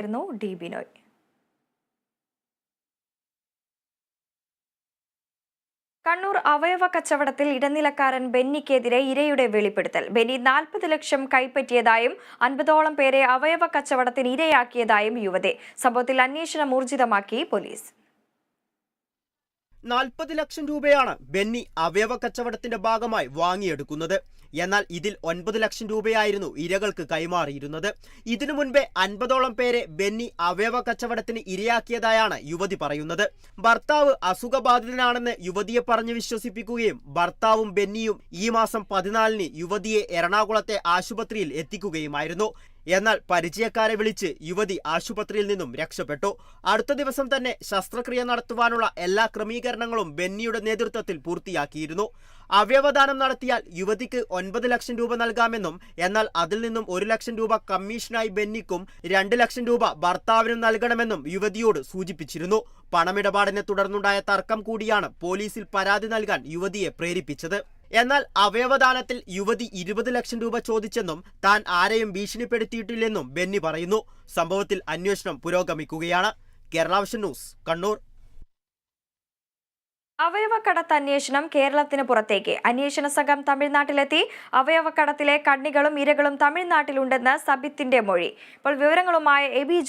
ായിരുന്നു D Binoy Kannur അവയവ കച്ചവടത്തിൽ ഇടനിലക്കാരൻ ബെന്നിക്കെതിരെ ഇരയുടെ വെളിപ്പെടുത്തൽ. ബെന്നി നാൽപ്പത് ലക്ഷം കൈപ്പറ്റിയതായും അൻപതോളം പേരെ അവയവ കച്ചവടത്തിന് ഇരയാക്കിയതായും യുവതി. സംഭവത്തിൽ അന്വേഷണം ഊർജിതമാക്കി പോലീസ്. നാൽപ്പത് ലക്ഷം രൂപയാണ് ബെന്നി അവയവ കച്ചവടത്തിന്റെ ഭാഗമായി വാങ്ങിയെടുക്കുന്നത്. എന്നാൽ ഇതിൽ ഒൻപത് ലക്ഷം രൂപയായിരുന്നു ഇരകൾക്ക് കൈമാറിയിരുന്നത്. ഇതിനു മുൻപേ അൻപതോളം പേരെ ബെന്നി അവയവ കച്ചവടത്തിന് ഇരയാക്കിയതായാണ് യുവതി പറയുന്നത്. ഭർത്താവ് അസുഖബാധിതനാണെന്ന് യുവതിയെ പറഞ്ഞു വിശ്വസിപ്പിക്കുകയും ഭർത്താവും ബെന്നിയും ഈ മാസം പതിനാലിന് യുവതിയെ എറണാകുളത്തെ ആശുപത്രിയിൽ എത്തിക്കുകയുമായിരുന്നു. എന്നാൽ പരിചയക്കാരെ വിളിച്ച് യുവതി ആശുപത്രിയിൽ നിന്നും രക്ഷപ്പെട്ടു. അടുത്ത ദിവസം തന്നെ ശസ്ത്രക്രിയ നടത്തുവാനുള്ള എല്ലാ ക്രമീകരണങ്ങളും ബെന്നിയുടെ നേതൃത്വത്തിൽ പൂർത്തിയാക്കിയിരുന്നു. അവയവദാനം നടത്തിയാൽ യുവതിക്ക് ഒൻപത് ലക്ഷം രൂപ നൽകാമെന്നും എന്നാൽ അതിൽ നിന്നും ഒരു ലക്ഷം രൂപ കമ്മീഷനായി ബെന്നിക്കും രണ്ട് ലക്ഷം രൂപ ഭർത്താവിനും നൽകണമെന്നും യുവതിയോട് സൂചിപ്പിച്ചിരുന്നു. പണമിടപാടിനെ തുടർന്നുണ്ടായ തർക്കം കൂടിയാണ് പോലീസിൽ പരാതി നൽകാൻ യുവതിയെ പ്രേരിപ്പിച്ചത്. എന്നാൽ അവയവദാനത്തിൽ യുവതി ഇരുപത് ലക്ഷം രൂപ ചോദിച്ചെന്നും താൻ ആരെയും ഭീഷണിപ്പെടുത്തിയിട്ടില്ലെന്നും ബെന്നി പറയുന്നു. സംഭവത്തിൽ അന്വേഷണം പുരോഗമിക്കുകയാണ്. കേരളാവശ്യ ന്യൂസ് കണ്ണൂർ. അവയവക്കടത്ത് അന്വേഷണം കേരളത്തിന് പുറത്തേക്ക്. അന്വേഷണ സംഘം തമിഴ്നാട്ടിലെത്തി. അവയവക്കടത്തിലെ കണ്ണികളും ഇരകളും തമിഴ്നാട്ടിലുണ്ടെന്ന് സബിത്തിന്റെ മൊഴി. ഇപ്പോൾ വിവരങ്ങളുമായി എബി